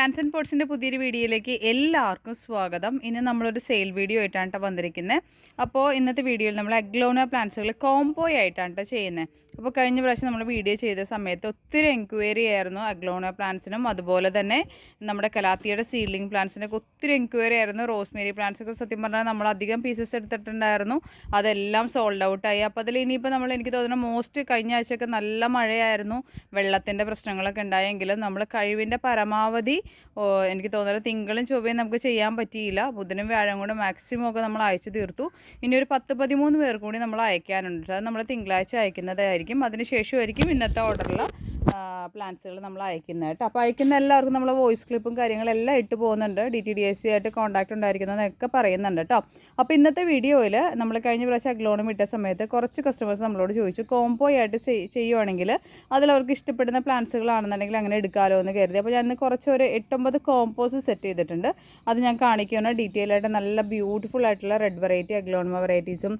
Plants and പോട്ട്സിന്റെ പുതിയൊരു വീഡിയോയിലേക്ക് എല്ലാവർക്കും സ്വാഗതം. ഇന്ന് നമ്മളൊരു സെയിൽ വീഡിയോ ആയിട്ടാണ് വന്നിരിക്കുന്നത് അപ്പോൾ ഇന്നത്തെ വീഡിയോയിൽ നമ്മൾ അഗ്ലോണ പ്ലാന്റ്സുകൾ കോംബോ ആയിട്ടാണ് ചെയ്യുന്നത് അപ്പോൾ കഴിഞ്ഞ പ്രാവശ്യം നമ്മൾ വീഡിയോ ചെയ്ത സമയത്ത് ഒത്തിരി എൻക്വയറി ആയിരുന്നു അഗ്ലോണ പ്ലാന്റ്സിനും അതുപോലെ തന്നെ നമ്മുടെ കലാത്തിയുടെ സീഡ്ലിംഗ് പ്ലാന്റ്സിനൊക്കെ ഒത്തിരി എൻക്വയറി ആയിരുന്നു. റോസ്മേരി പ്ലാന്റ്സൊക്കെ സത്യം പറഞ്ഞാൽ നമ്മൾ അധികം പീസസ് എടുത്തിട്ടുണ്ടായിരുന്നു. അതെല്ലാം സോൾഡ് ഔട്ടായി അപ്പോൾ അതിൽ ഇനിയിപ്പോൾ നമ്മൾ എനിക്ക് തോന്നുന്നു മോസ്റ്റ് കഴിഞ്ഞ ആഴ്ചയൊക്കെ നല്ല മഴയായിരുന്നു. വെള്ളത്തിന്റെ പ്രശ്നങ്ങളൊക്കെ ഉണ്ടായെങ്കിലും നമ്മൾ കഴിവിന്റെ പരമാവധി എനിക്ക് തോന്നുന്നത് തിങ്കളും ചൊവ്വയും നമുക്ക് ചെയ്യാൻ പറ്റിയില്ല. ബുധനും വ്യാഴം കൂടെ മാക്സിമം ഒക്കെ നമ്മൾ അയച്ചു തീർത്തു. ഇനി ഒരു പത്ത് പതിമൂന്ന് പേർ കൂടി നമ്മൾ അയക്കാനുണ്ട്. അത് നമ്മൾ തിങ്കളാഴ്ച അയക്കുന്നതായിരിക്കും. അതിന് ശേഷമായിരിക്കും ഇന്നത്തെ ഓർഡറിൽ പ്ലാൻസുകൾ നമ്മൾ അയക്കുന്നത് കേട്ടോ. അപ്പോൾ അയക്കുന്ന എല്ലാവർക്കും നമ്മൾ വോയിസ് ക്ലിപ്പും കാര്യങ്ങളെല്ലാം ഇട്ട് പോകുന്നുണ്ട്. D T D S C ആയിട്ട് കോൺടാക്ട് ഉണ്ടായിരിക്കുന്നതെന്നൊക്കെ പറയുന്നുണ്ട് കേട്ടോ. അപ്പോൾ ഇന്നത്തെ വീഡിയോയിൽ നമ്മൾ കഴിഞ്ഞ പ്രാവശ്യം അഗ്ലോണും ഇട്ട സമയത്ത് കുറച്ച് കസ്റ്റമേഴ്സ് നമ്മളോട് ചോദിച്ചു. കോംബോ ആയിട്ട് ചെയ്യുവാണെങ്കിൽ അതിൽ അവർക്ക് ഇഷ്ടപ്പെടുന്ന പ്ലാൻസുകളാണെന്നുണ്ടെങ്കിൽ അങ്ങനെ എടുക്കാമല്ലോ എന്ന് കരുതി. അപ്പോൾ ഞാൻ കുറച്ച് ഒരു എട്ടൊമ്പത് കോമ്പോസ് സെറ്റ് ചെയ്തിട്ടുണ്ട്. അത് ഞാൻ കാണിക്കുകയാണ് ഡീറ്റെയിൽ ആയിട്ട് നല്ല ബ്യൂട്ടിഫുൾ ആയിട്ടുള്ള റെഡ് വെറൈറ്റി അഗ്ലോണമ വെറൈറ്റീസും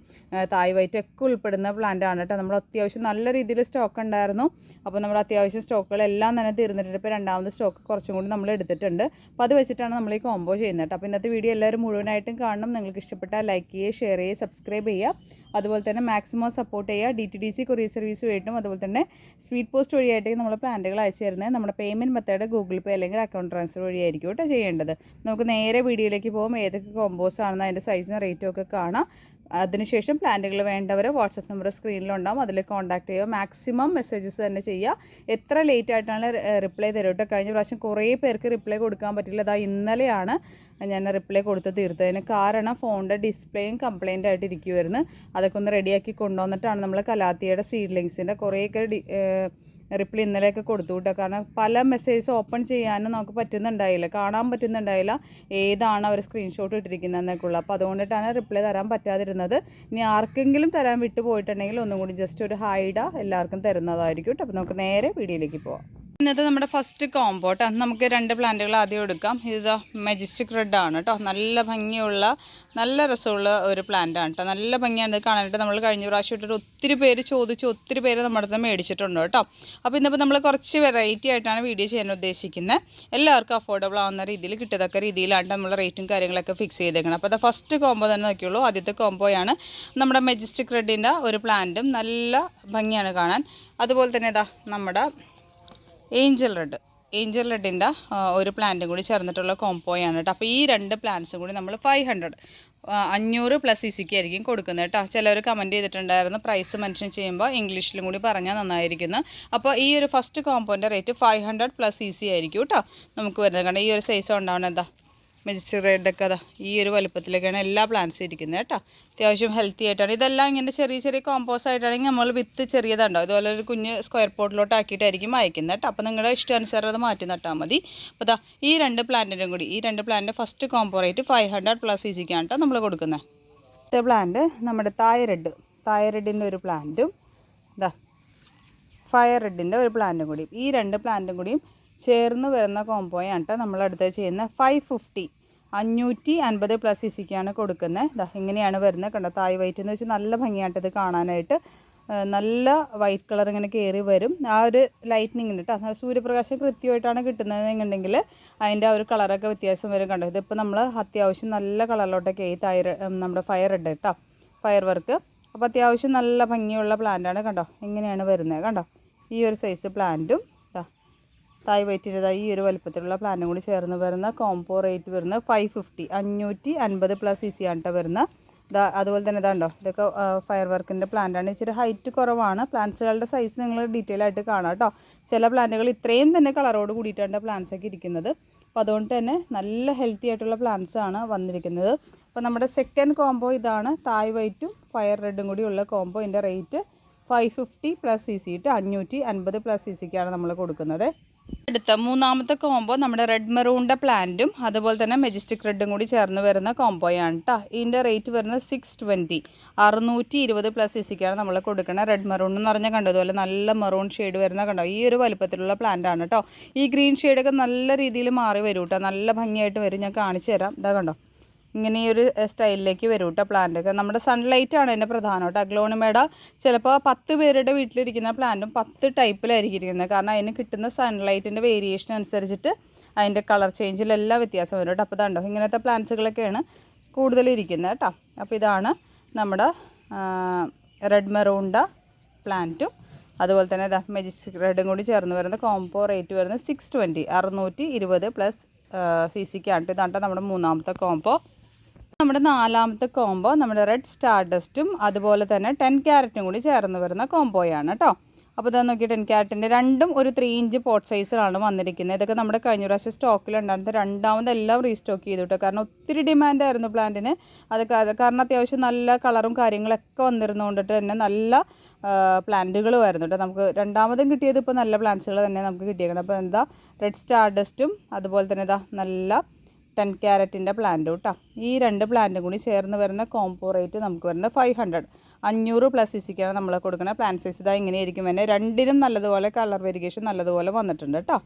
തായ് വൈറ്റ് ഒക്കെ ഉൾപ്പെടുന്ന പ്ലാന്റ് ആണ് കേട്ടോ. നമ്മൾ അത്യാവശ്യം നല്ല രീതിയിൽ സ്റ്റോക്ക് ഉണ്ടായിരുന്നു. അപ്പോൾ നമ്മൾ അത്യാവശ്യം സ്റ്റോക്കുകളെല്ലാം തന്നെ തീർന്നിട്ടുണ്ട്. ഇപ്പോൾ രണ്ടാമത് സ്റ്റോക്ക് കുറച്ചും കൂടി നമ്മൾ എടുത്തിട്ടുണ്ട്. അപ്പോൾ അത് വെച്ചിട്ടാണ് നമ്മൾ ഈ കോംബോ ചെയ്യുന്നത് അപ്പോൾ ഇന്നത്തെ വീഡിയോ എല്ലാവരും മുഴുവനായിട്ടും കാണണം. നിങ്ങൾക്ക് ഇഷ്ടപ്പെട്ടാൽ ലൈക്ക് ചെയ്യുക ഷെയർ ചെയ്യുക സബ്സ്ക്രൈബ് ചെയ്യുക. അതുപോലെ തന്നെ മാക്സിമം സപ്പോർട്ട് ചെയ്യുക. D T D C courier service വഴിയിട്ടും അതുപോലെ തന്നെ സ്പീഡ് പോസ്റ്റ് വഴിയായിട്ട് നമ്മൾ പാന്റുകൾ അയച്ചു തരുന്നത് നമ്മുടെ പേയ്മെന്റ് മെത്തേഡ് ഗൂഗിൾ പേ അല്ലെങ്കിൽ അക്കൗണ്ട് ട്രാൻസ്ഫർ വഴിയായിരിക്കും കേട്ടോ ചെയ്യേണ്ടത്. നമുക്ക് നേരെ വീഡിയോയിലേക്ക് പോകും ഏതൊക്കെ കോമ്പോസ് ആണെന്ന് അതിന്റെ സൈസിനും റേറ്റും ഒക്കെ കാണാം. അതിനുശേഷം പ്ലാന്റുകൾ വേണ്ടവർ വാട്സപ്പ് നമ്പർ സ്ക്രീനിലുണ്ടാവും. അതിൽ കോൺടാക്ട് ചെയ്യുക. മാക്സിമം മെസ്സേജസ് തന്നെ ചെയ്യുക. എത്ര ലേറ്റ് ആയിട്ടാണ് റിപ്ലൈ തരും കേട്ടോ കഴിഞ്ഞ പ്രാവശ്യം കുറേ പേർക്ക് റിപ്ലൈ കൊടുക്കാൻ പറ്റില്ല അതാ ഇന്നലെയാണ് ഞാൻ റിപ്ലൈ കൊടുത്ത് തീർത്തതിന് കാരണം ഫോണിന്റെ ഡിസ്പ്ലേയും കംപ്ലൈന്റ് ആയിട്ട് ഇരിക്കുമായിരുന്നു അതൊക്കെ ഒന്ന് റെഡിയാക്കി കൊണ്ടുവന്നിട്ടാണ് നമ്മൾ കലാത്തിയുടെ സീഡ്ലിങ്സിന്റെ കുറേയൊക്കെ റിപ്ലൈ ഇന്നലെയൊക്കെ കൊടുത്തു കേട്ടോ. കാരണം പല മെസ്സേജസ് ഓപ്പൺ ചെയ്യാനും നമുക്ക് പറ്റുന്നുണ്ടായില്ല. കാണാൻ പറ്റുന്നുണ്ടായില്ല ഏതാണ് അവർ സ്ക്രീൻഷോട്ട് ഇട്ടിരിക്കുന്നതെന്നൊക്കെ ഉള്ളത് അപ്പോൾ അതുകൊണ്ടിട്ടാണ് റിപ്ലൈ തരാൻ പറ്റാതിരുന്നത്. ഇനി ആർക്കെങ്കിലും തരാൻ വിട്ടു പോയിട്ടുണ്ടെങ്കിൽ ഒന്നും കൂടി ജസ്റ്റ് ഒരു ഹൈഡ എല്ലാവർക്കും തരുന്നതായിരിക്കും കേട്ടോ. അപ്പോൾ നമുക്ക് നേരെ വീഡിയോയിലേക്ക് പോവാം. ഇന്നത്തെ നമ്മുടെ ഫസ്റ്റ് കോംബോ കേട്ടോ നമുക്ക് രണ്ട് പ്ലാന്റുകൾ ആദ്യം എടുക്കാം. ഇത് മെജസ്റ്റിക് റെഡ് ആണ് കേട്ടോ നല്ല ഭംഗിയുള്ള നല്ല രസമുള്ള ഒരു പ്ലാന്റ് ആണ് കേട്ടോ നല്ല ഭംഗിയാണ് ഇത് കാണാനായിട്ട്. നമ്മൾ കഴിഞ്ഞ പ്രാവശ്യം ഇട്ടിട്ട് ഒത്തിരി പേര് ചോദിച്ച് ഒത്തിരി പേര് നമ്മുടെ അടുത്ത് മേടിച്ചിട്ടുണ്ട് കേട്ടോ അപ്പോൾ ഇന്നിപ്പോൾ നമ്മൾ കുറച്ച് വെറൈറ്റി ആയിട്ടാണ് വീഡിയോ ചെയ്യാൻ ഉദ്ദേശിക്കുന്നത് എല്ലാവർക്കും അഫോർഡബിൾ ആവുന്ന രീതിയിൽ കിട്ടത്തക്ക രീതിയിലാണ് നമ്മൾ റേറ്റും കാര്യങ്ങളൊക്കെ ഫിക്സ് ചെയ്തേക്കണം. അപ്പോൾ അത് ഫസ്റ്റ് കോംബോ തന്നെ നോക്കിയുള്ളൂ. ആദ്യത്തെ കോംബോയാണ് നമ്മുടെ മെജസ്റ്റിക് റെഡിന്റെ ഒരു പ്ലാന്റും നല്ല ഭംഗിയാണ് കാണാൻ. അതുപോലെ തന്നെ ഇതാ നമ്മുടെ ഏഞ്ചൽ റെഡ്. ഏഞ്ചൽ റെഡിന്റെ ഒരു പ്ലാന്റും കൂടി ചേർന്നിട്ടുള്ള കോംബോയാണ് കേട്ടോ. അപ്പോൾ ഈ രണ്ട് പ്ലാന്റ്സും കൂടി നമ്മൾ ഫൈവ് ഹൺഡ്രഡ് അഞ്ഞൂറ് പ്ലസ് ഇ സിക്ക് ആയിരിക്കും കൊടുക്കുന്നത് കേട്ടോ. ചിലർ കമന്റ് ചെയ്തിട്ടുണ്ടായിരുന്നു പ്രൈസ് മെൻഷൻ ചെയ്യുമ്പോൾ ഇംഗ്ലീഷിലും കൂടി പറഞ്ഞാൽ നന്നായിരിക്കുന്നു. അപ്പോൾ ഈ ഒരു ഫസ്റ്റ് കോമ്പോന്റെ rate five hundred plus E ആയിരിക്കും കേട്ടോ. നമുക്ക് വരുന്നത്. കാരണം ഈ ഒരു സൈസ് ഉണ്ടാവണം എന്താ? മെജിസ്റ്റിക് റെഡൊക്കെ അതാ ഈ ഒരു വലുപ്പത്തിലൊക്കെയാണ് എല്ലാ പ്ലാന്റ്സും ഇരിക്കുന്നത് കേട്ടോ. അത്യാവശ്യം ഹെൽത്തി ആയിട്ടാണ്. ഇതെല്ലാം ഇങ്ങനെ ചെറിയ ചെറിയ കോമ്പോസ് ആയിട്ടാണെങ്കിൽ നമ്മൾ വിത്ത് ചെറിയതുണ്ടാവും ഇതുപോലെ ഒരു കുഞ്ഞ് സ്ക്വയർ പോട്ടിലോട്ട് ആക്കിയിട്ടായിരിക്കും അയക്കുന്നത് കേട്ടോ. അപ്പോൾ നിങ്ങളുടെ ഇഷ്ടാനുസരണം അത് മാറ്റി നട്ടാൽ മതി. അപ്പോൾ അതാ ഈ രണ്ട് പ്ലാന്റിനും കൂടി ഈ രണ്ട് പ്ലാന്റിന്റെ first combo rate five hundred plus ഈ ജിക്കാണ് കേട്ടോ നമ്മൾ കൊടുക്കുന്നത്. അടുത്ത പ്ലാന്റ് നമ്മുടെ തായറെഡ് റെഡ് തായ് റെഡിന്റെ ഒരു പ്ലാന്റും ഇതാ ഫയർ റെഡിന്റെ ഒരു പ്ലാന്റും കൂടിയും ഈ രണ്ട് പ്ലാന്റും കൂടിയും ചേർന്ന് വരുന്ന കോംബോയാണ് കേട്ടോ നമ്മളടുത്ത് ചെയ്യുന്ന ഫൈവ് ഫിഫ്റ്റി അഞ്ഞൂറ്റി അൻപത് പ്ലസ് ഇസിക്കാണ് സിക്കാണ് കൊടുക്കുന്നത് ഇങ്ങനെയാണ് വരുന്നത് കണ്ടോ? തായ് വൈറ്റ് എന്ന് വെച്ചാൽ നല്ല ഭംഗിയായിട്ട് ഇത് കാണാനായിട്ട്. നല്ല വൈറ്റ് കളർ ഇങ്ങനെ കയറി വരും. ആ ഒരു ലൈറ്റിനിങ് ഉണ്ട് കേട്ടോ സൂര്യപ്രകാശം കൃത്യമായിട്ടാണ് കിട്ടുന്നതെന്നുണ്ടെങ്കിൽ അതിന്റെ ആ ഒരു കളറൊക്കെ വ്യത്യാസം വരും കണ്ടോ? ഇതിപ്പോൾ നമ്മൾ അത്യാവശ്യം നല്ല കളറിലോട്ടൊക്കെ ഈ തായ് നമ്മുടെ ഫയർ ഇട്ട് കേട്ടോ ഫയർ വർക്ക് അപ്പോൾ അത്യാവശ്യം നല്ല ഭംഗിയുള്ള പ്ലാന്റാണ് കണ്ടോ? ഇങ്ങനെയാണ് വരുന്നത് കണ്ടോ? ഈ ഒരു സൈസ് പ്ലാന്റും തായ് വൈറ്റിന്റെ ഈ ഒരു വലുപ്പത്തിലുള്ള പ്ലാനും കൂടി ചേർന്ന് വരുന്ന കോംബോ റേറ്റ് വരുന്നത് ഫൈവ് ഫിഫ്റ്റി അഞ്ഞൂറ്റി അൻപത് പ്ലസ് ഇ സി വരുന്നത് ഇതാ അതുപോലെ തന്നെ ഇതാണ്ടോ ഇതൊക്കെ ഫയർ വർക്കിന്റെ പ്ലാന്റാണ് ഇച്ചിരി ഹൈറ്റ് കുറവാണ്. പ്ലാന്റ്സുകളുടെ സൈസ് നിങ്ങൾ ഡീറ്റെയിൽ ആയിട്ട് കാണാം കേട്ടോ ചില പ്ലാന്റുകൾ ഇത്രയും തന്നെ കളറോട് കൂടിയിട്ടാണ് പ്ലാന്റ്സ് ഒക്കെ ഇരിക്കുന്നത്. അപ്പോൾ അതുകൊണ്ട് തന്നെ നല്ല ഹെൽത്തി ആയിട്ടുള്ള പ്ലാന്റ്സ് ആണ് വന്നിരിക്കുന്നത്. അപ്പോൾ നമ്മുടെ സെക്കൻഡ് കോംബോ ഇതാണ് തായ് വൈറ്റും ഫയർ റെഡും കൂടി ഉള്ള കോംബോ ഇതിന്റെ rate five fifty plus C C ഇട്ട് അഞ്ഞൂറ്റി അൻപത് പ്ലസ് സി സിക്കാണ് നമ്മൾ കൊടുക്കുന്നത്. അടുത്ത മൂന്നാമത്തെ കോംബോ നമ്മുടെ റെഡ് മെറൂണിന്റെ പ്ലാന്റും അതുപോലെ തന്നെ മെജസ്റ്റിക് റെഡും കൂടി ചേർന്ന് വരുന്ന കോംബോയാണ് കേട്ടോ ഇതിന്റെ റേറ്റ് വരുന്നത് സിക്സ് ട്വന്റി അറുന്നൂറ്റി ഇരുപത് പ്ലസ് സി സിക്കാണ് നമ്മൾ കൊടുക്കുന്നത് റെഡ് മെറൂൺ എന്ന് പറഞ്ഞാൽ കണ്ടു? അതുപോലെ നല്ല മെറൂൺ ഷെയ്ഡ് വരുന്ന കണ്ടോ? ഈ ഒരു വലുപ്പത്തിലുള്ള പ്ലാന്റ് ആണ് കേട്ടോ ഈ ഗ്രീൻ ഷെയ്ഡൊക്കെ നല്ല രീതിയിൽ മാറി വരും കേട്ടോ നല്ല ഭംഗിയായിട്ട് വരും. ഞാൻ കാണിച്ചു തരാം. ഇതാ കണ്ടോ? ഇങ്ങനെ ഈ ഒരു സ്റ്റൈലിലേക്ക് വരും കേട്ടോ പ്ലാന്റൊക്കെ. നമ്മുടെ സൺലൈറ്റ് ആണ് ഇതിന്റെ പ്രധാനം കേട്ടോ. അഗ്ലോണിമയുടെ ചിലപ്പോൾ പത്ത് പേരുടെ വീട്ടിലിരിക്കുന്ന പ്ലാന്റും പത്ത് ടൈപ്പിലായിരിക്കും ഇരിക്കുന്നത് കാരണം അതിന് കിട്ടുന്ന സൺലൈറ്റിന്റെ വേരിയേഷൻ അനുസരിച്ചിട്ട് അതിന്റെ കളർ ചേഞ്ചിലെല്ലാം വ്യത്യാസം വരും കേട്ടോ. അപ്പോൾ ഇതാണ്ടോ ഇങ്ങനത്തെ പ്ലാന്റ്സുകളൊക്കെയാണ് കൂടുതൽ ഇരിക്കുന്നത് കേട്ടോ. അപ്പോൾ ഇതാണ് നമ്മുടെ റെഡ് മെറൂണ്ട പ്ലാന്റും. അതുപോലെ തന്നെ ഇതാ മെജിസ്റ്റിക് റെഡും കൂടി ചേർന്ന് വരുന്ന കോംബോ റേറ്റ് വരുന്നത് സിക്സ് ട്വന്റി അറുന്നൂറ്റി ഇരുപത് പ്ലസ് സി സിക്കാണ് ഇതാണ് നമ്മുടെ മൂന്നാമത്തെ കോംബോ നമ്മുടെ നാലാമത്തെ കോംബോ നമ്മുടെ റെഡ് സ്റ്റാർ ഡസ്റ്റും അതുപോലെ തന്നെ ടെൻ ക്യാരറ്റും കൂടി ചേർന്ന് വരുന്ന കോംബോയാണ് കേട്ടോ അപ്പോൾ ഇതാ നോക്കി ടെൻ ക്യാരറ്റിന്റെ രണ്ടും ഒരു ത്രീ ഇഞ്ച് പോട്ട് സൈസിലാണ് വന്നിരിക്കുന്നത്. ഇതൊക്കെ നമ്മുടെ കഴിഞ്ഞ പ്രാവശ്യം സ്റ്റോക്കിലുണ്ടായിരുന്നത് രണ്ടാമത് എല്ലാം റീസ്റ്റോക്ക് ചെയ്തു കേട്ടോ കാരണം ഒത്തിരി ഡിമാൻഡായിരുന്നു പ്ലാന്റിന് അത് കാരണം അത്യാവശ്യം നല്ല കളറും കാര്യങ്ങളൊക്കെ വന്നിരുന്നുകൊണ്ടിട്ട് തന്നെ നല്ല പ്ലാന്റുകൾ വരുന്നു കേട്ടോ നമുക്ക് രണ്ടാമതും കിട്ടിയത് ഇപ്പോൾ നല്ല പ്ലാന്റ്സുകൾ തന്നെ നമുക്ക് കിട്ടിയേക്കണം. അപ്പോൾ എന്താ റെഡ് സ്റ്റാർ ഡസ്റ്റും അതുപോലെ തന്നെ ഇതാ നല്ല ടെൻ ക്യാരറ്റിന്റെ പ്ലാന്റ് കേട്ടോ ഈ രണ്ട് പ്ലാന്റും കൂടി ചേർന്ന് വരുന്ന കോംബോ റേറ്റ് നമുക്ക് വരുന്നത് ഫൈവ് ഹൺഡ്രഡ് അഞ്ഞൂറ് പ്ലസ് സിസിക്കാണ് നമ്മൾ കൊടുക്കുന്ന പ്ലാന്റ് സൈസ് ഇതാ ഇങ്ങനെയായിരിക്കും തന്നെ രണ്ടിനും നല്ലതുപോലെ കളർ വെരിഗേഷൻ നല്ലതുപോലെ വന്നിട്ടുണ്ട് കേട്ടോ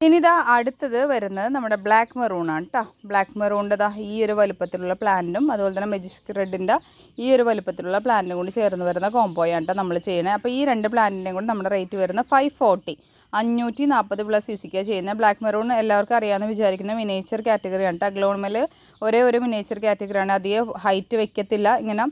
ഇനി ഇതാ അടുത്തത് വരുന്നത് നമ്മുടെ ബ്ലാക്ക് മെറൂൺ ആണ് കേട്ടോ ബ്ലാക്ക് മെറൂണിന്റെ ഇതാ ഈ ഒരു വലുപ്പത്തിലുള്ള പ്ലാന്റും അതുപോലെ തന്നെ മെജിസ്ക് റെഡിന്റെ ഈ ഒരു വലുപ്പത്തിലുള്ള പ്ലാന്റും കൂടി ചേർന്ന് വരുന്ന കോംബോയാണ് കേട്ടോ നമ്മൾ ചെയ്യണത് അപ്പോൾ ഈ രണ്ട് പ്ലാന്റിന്റെയും കൂടി നമ്മുടെ റേറ്റ് വരുന്നത് ഫൈവ് ഫോർട്ടി അഞ്ഞൂറ്റി നാൽപ്പത് പ്ലസ് സി സിക്കാണ് ചെയ്യുന്നത് ബ്ലാക്ക് മെറൂൺ എല്ലാവർക്കും അറിയാമെന്ന് വിചാരിക്കുന്ന മിനേച്ചർ കാറ്റഗറിയാണ് കേട്ടോ ഗ്ലോൺമേൽ ഒരേ ഒരു മിനേച്ചർ കാറ്റഗറിയാണ് അധികം ഹൈറ്റ് വെക്കത്തില്ല. ഇങ്ങനെ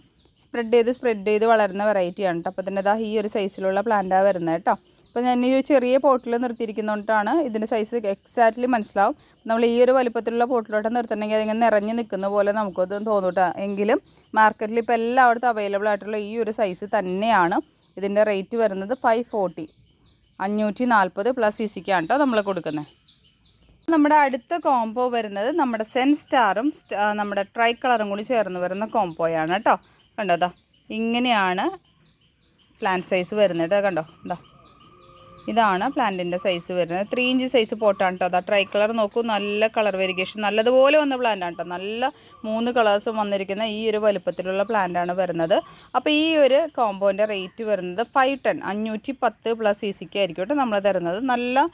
സ്പ്രെഡ് ചെയ്ത് സ്പ്രെഡ് ചെയ്ത് വളരുന്ന വെറൈറ്റിയാണ് കേട്ടോ അപ്പോൾ തന്നെ ഈ ഒരു സൈസിലുള്ള പ്ലാന്റാണ് വരുന്നത് കേട്ടോ അപ്പോൾ ഞാൻ ഈ ഒരു ചെറിയ പോട്ടിൽ നിർത്തിയിരിക്കുന്നതുകൊണ്ടാണ് ഇതിന്റെ സൈസ് എക്സാക്ട്ലി മനസ്സിലാവും. നമ്മൾ ഈ ഒരു വലുപ്പത്തിലുള്ള പോട്ടിലോട്ട് നിർത്തണമെങ്കിൽ അതിങ്ങനെ നിറഞ്ഞ് നിൽക്കുന്ന പോലെ നമുക്കത് തോന്നൂട്ടാ എങ്കിലും മാർക്കറ്റിൽ ഇപ്പോൾ എല്ലായിടത്തും അവൈലബിൾ ആയിട്ടുള്ള ഈ ഒരു സൈസ് തന്നെയാണ് ഇതിന്റെ റേറ്റ് വരുന്നത് ഫൈവ് ഫോർട്ടി അഞ്ഞൂറ്റി നാൽപ്പത് പ്ലസ് സി സിക്കാണ് കേട്ടോ നമ്മൾ കൊടുക്കുന്നത് നമ്മുടെ അടുത്ത കോംബോ വരുന്നത് നമ്മുടെ സെൻ സ്റ്റാറും നമ്മുടെ ട്രൈ കളറും കൂടി ചേർന്ന് വരുന്ന കോംബോയാണ് കേട്ടോ കണ്ടോ ഇങ്ങനെയാണ് പ്ലാന്റ് സൈസ് വരുന്നത്. കേട്ടോ കണ്ടോ ദാ. ഇതാണ് പ്ലാന്റിന്റെ സൈസ് വരുന്നത്. ത്രീ ഇഞ്ച് സൈസ് പോട്ടാണ് കേട്ടോ അതാ ട്രൈ കളർ നോക്കൂ. നല്ല കളർ വെരിഗേഷൻ നല്ലതുപോലെ വന്ന പ്ലാന്റാണ് കേട്ടോ നല്ല മൂന്ന് കളേഴ്സും വന്നിരിക്കുന്ന ഈ ഒരു വലുപ്പത്തിലുള്ള പ്ലാന്റാണ് വരുന്നത്. അപ്പോൾ ഈ ഒരു കോമ്പോന്റെ റേറ്റ് വരുന്നത് ഫൈവ് ടെൻ അഞ്ഞൂറ്റി പത്ത് പ്ലസ് സി സിക്ക് ആയിരിക്കും കേട്ടോ നമ്മൾ തരുന്നത്. നല്ല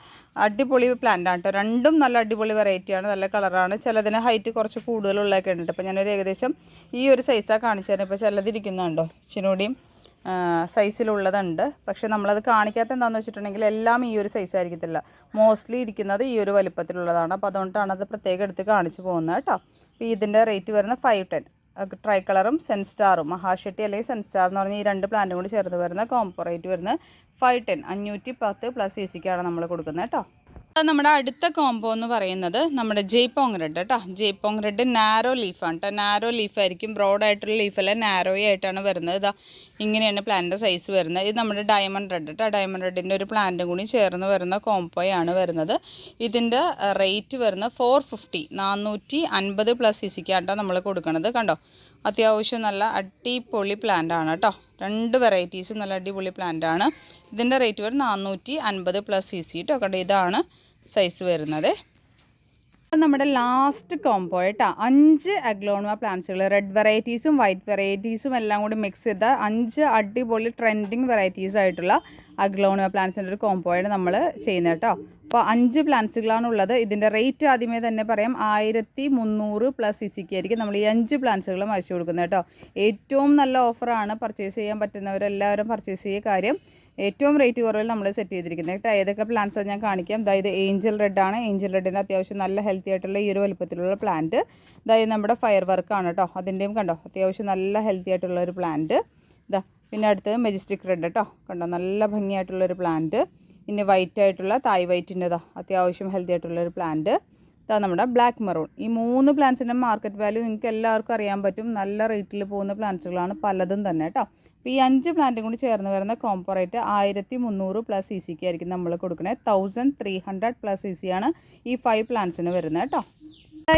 അടിപൊളി പ്ലാന്റാണ് കേട്ടോ രണ്ടും നല്ല അടിപൊളി വെറൈറ്റിയാണ് നല്ല കളറാണ് ചിലതിന് ഹൈറ്റ് കുറച്ച് കൂടുതലുള്ളതൊക്കെ ഉണ്ട് അപ്പോൾ ഞാനൊരു ഏകദേശം ഈ ഒരു സൈസാണ് കാണിച്ചു തരാം ഇപ്പോൾ ചിലതിരിക്കുന്നുണ്ടോ? ഇച്ചിരി സൈസിലുള്ളതുണ്ട് പക്ഷെ നമ്മളത് കാണിക്കാത്ത എന്താണെന്ന് വെച്ചിട്ടുണ്ടെങ്കിൽ എല്ലാം ഈ ഒരു സൈസ് ആയിരിക്കത്തില്ല. മോസ്റ്റ്ലി ഇരിക്കുന്നത് ഈ ഒരു വലിപ്പത്തിലുള്ളതാണ്. അപ്പോൾ അതുകൊണ്ടാണ് അത് പ്രത്യേകം എടുത്ത് കാണിച്ചു പോകുന്നത് കേട്ടോ. അപ്പോൾ ഇതിന്റെ റേറ്റ് വരുന്നത് ഫൈവ് ടെൻ ട്രൈ കളറും സെൻസ്റ്റാറും മഹാഷെട്ടി അല്ലെങ്കിൽ സെൻസ്റ്റാർ എന്ന് പറഞ്ഞ ഈ രണ്ട് പ്ലാന്റും കൂടി ചേർന്ന് വരുന്ന കോംബോ റേറ്റ് വരുന്നത് ഫൈവ് ടെൻ അഞ്ഞൂറ്റി പത്ത് പ്ലസ് സി സിക്കാണ് നമ്മൾ കൊടുക്കുന്നത് കേട്ടോ. നമ്മുടെ അടുത്ത കോംബോ എന്ന് പറയുന്നത് നമ്മുടെ ജയ്പോങ് റെഡ് കേട്ടോ. ജയ്പോങ് റെഡ് നാരോ ലീഫാണ് കേട്ടോ. നാരോ ലീഫായിരിക്കും ബ്രോഡായിട്ടുള്ള ലീഫല്ല നാരോ ആയിട്ടാണ് വരുന്നത്. ഇതാ ഇങ്ങനെയാണ് പ്ലാന്റിന്റെ സൈസ് വരുന്നത്. ഇത് നമ്മുടെ ഡയമണ്ട് റെഡ് കേട്ടോ ഡയമണ്ട് റെഡിന്റെ ഒരു പ്ലാന്റും കൂടി ചേർന്ന് വരുന്ന കോംപോയാണ് വരുന്നത്. ഇതിന്റെ റേറ്റ് വരുന്നത് ഫോർ ഫിഫ്റ്റി നാനൂറ്റി അൻപത് പ്ലസ് സി സിക്കാണ് നമ്മൾ കൊടുക്കണത്. കണ്ടോ? അത്യാവശ്യം നല്ല അടിപൊളി പ്ലാന്റ് ആണ് കേട്ടോ രണ്ട് വെറൈറ്റീസും നല്ല അടിപൊളി പ്ലാന്റ് ആണ്. ഇതിന്റെ റേറ്റ് വരും നാനൂറ്റി അൻപത് പ്ലസ് സി സി കേട്ടോ കണ്ടോ? ഇതാണ് സൈസ് വരുന്നത്. നമ്മുടെ ലാസ്റ്റ് കോംബോ കേട്ടോ അഞ്ച് അഗ്ലോണുവ പ്ലാന്റ്സുകൾ റെഡ് വെറൈറ്റീസും വൈറ്റ് വെറൈറ്റീസും എല്ലാം കൂടി മിക്സ് ചെയ്ത അഞ്ച് അടിപൊളി ട്രെൻഡിങ് വെറൈറ്റീസ് ആയിട്ടുള്ള അഗ്ലോണുവ പ്ലാന്റ്സിന്റെ ഒരു കോംബോ ആണ് നമ്മൾ ചെയ്യുന്നത് കേട്ടോ. അപ്പോൾ അഞ്ച് പ്ലാന്റ്സുകളാണ് ഉള്ളത്. ഇതിന്റെ റേറ്റ് ആദ്യമേ തന്നെ പറയാം. ആയിരത്തി മുന്നൂറ് പ്ലസ് സി സിക്ക് ആയിരിക്കും നമ്മൾ ഈ അഞ്ച് പ്ലാന്റ്സുകളും അയച്ചു കൊടുക്കുന്നത് കേട്ടോ. ഏറ്റവും നല്ല ഓഫറാണ് പർച്ചേസ് ചെയ്യാൻ പറ്റുന്നവരെല്ലാവരും പർച്ചേസ് ചെയ്യുക കാര്യം. ഏറ്റവും റേറ്റ് കുറവിൽ നമ്മൾ സെറ്റ് ചെയ്തിരിക്കുന്നത്. കേട്ടോ? ഏതൊക്കെ പ്ലാന്റ്സ് ഞാൻ കാണിക്കാം. അതായത് ഏഞ്ചൽ റെഡ് ആണ്. ഏഞ്ചൽ റെഡിന് അത്യാവശ്യം നല്ല ഹെൽത്തി ആയിട്ടുള്ള ഈ ഒരു വലുപ്പത്തിലുള്ള പ്ലാന്റ് അതായത് നമ്മുടെ ഫയർ വർക്കാണ് കേട്ടോ. അതിന്റെയും കണ്ടോ? അത്യാവശ്യം നല്ല ഹെൽത്തി ആയിട്ടുള്ള ഒരു പ്ലാന്റ് ഇതാ പിന്നെ അടുത്തത് മെജസ്റ്റിക് റെഡ് കേട്ടോ. കണ്ടോ? നല്ല ഭംഗിയായിട്ടുള്ളൊരു പ്ലാന്റ് പിന്നെ വൈറ്റ് ആയിട്ടുള്ള തായ് വൈറ്റിന്റെതാ അത്യാവശ്യം ഹെൽത്തി ആയിട്ടുള്ള ഒരു പ്ലാന്റ് ഇതാ നമ്മുടെ ബ്ലാക്ക് മെറൂൺ ഈ മൂന്ന് പ്ലാന്റ്സിന്റെ മാർക്കറ്റ് വാല്യൂ നിങ്ങൾക്ക് എല്ലാവർക്കും അറിയാൻ പറ്റും. നല്ല റേറ്റിൽ പോകുന്ന പ്ലാന്റ്സുകളാണ് പലതും തന്നെ കേട്ടോ. അപ്പോൾ ഈ അഞ്ച് പ്ലാന്റും കൂടി ചേർന്ന് വരുന്ന കോംബോ റേറ്റ് ആയിരത്തി മുന്നൂറ് പ്ലസ് സി സിക്ക് ആയിരിക്കും നമ്മൾ കൊടുക്കുന്നത് thousand three hundred plus C C ആണ് ഈ ഫൈവ് പ്ലാന്റ്സിന് വരുന്നത് കേട്ടോ.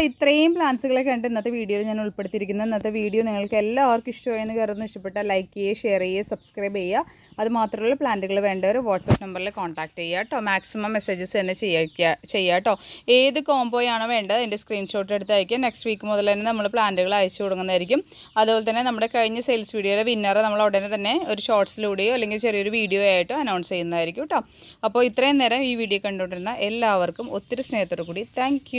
ഇത്രയും പ്ലാൻസുകളൊക്കെ ഉണ്ട് ഇന്നത്തെ വീഡിയോയിൽ ഞാൻ ഉൾപ്പെടുത്തിയിരിക്കുന്നത് ഇന്നത്തെ വീഡിയോ നിങ്ങൾക്ക് എല്ലാവർക്കും ഇഷ്ടമായെന്ന് കരുതുന്നു. ഇഷ്ടപ്പെട്ടാൽ ലൈക്ക് ചെയ്യുക ഷെയർ ചെയ്യുക സബ്സ്ക്രൈബ് ചെയ്യുക. അത് മാത്രമല്ല പ്ലാന്റുകൾ വേണ്ടവർ വാട്സപ്പ് നമ്പറിൽ കോൺടാക്ട് ചെയ്യുക കേട്ടോ. മാക്സിമം മെസ്സേജസ് തന്നെ ചെയ്യുക ചെയ്യുക കേട്ടോ. ഏത് കോംബോയാണോ വേണ്ടത് അതിന്റെ സ്ക്രീൻഷോട്ട് എടുത്ത് അയക്കുക നെക്സ്റ്റ് വീക്ക് മുതൽ തന്നെ നമ്മൾ പ്ലാന്റുകൾ അയച്ചു കൊടുക്കുന്നതായിരിക്കും. അതുപോലെ തന്നെ നമ്മുടെ കഴിഞ്ഞ സെയിൽസ് വീഡിയോയിലെ വിന്നറെ നമ്മൾ ഉടനെ തന്നെ ഒരു ഷോർട്സിലൂടെയോ അല്ലെങ്കിൽ ചെറിയൊരു വീഡിയോ ആയിട്ടോ അനൗൺസ് ചെയ്യുന്നതായിരിക്കും കേട്ടോ. അപ്പോൾ ഇത്രയും നേരം ഈ വീഡിയോ കണ്ടുകൊണ്ടിരുന്ന എല്ലാവർക്കും ഒത്തിരി സ്നേഹത്തോടു കൂടി താങ്ക്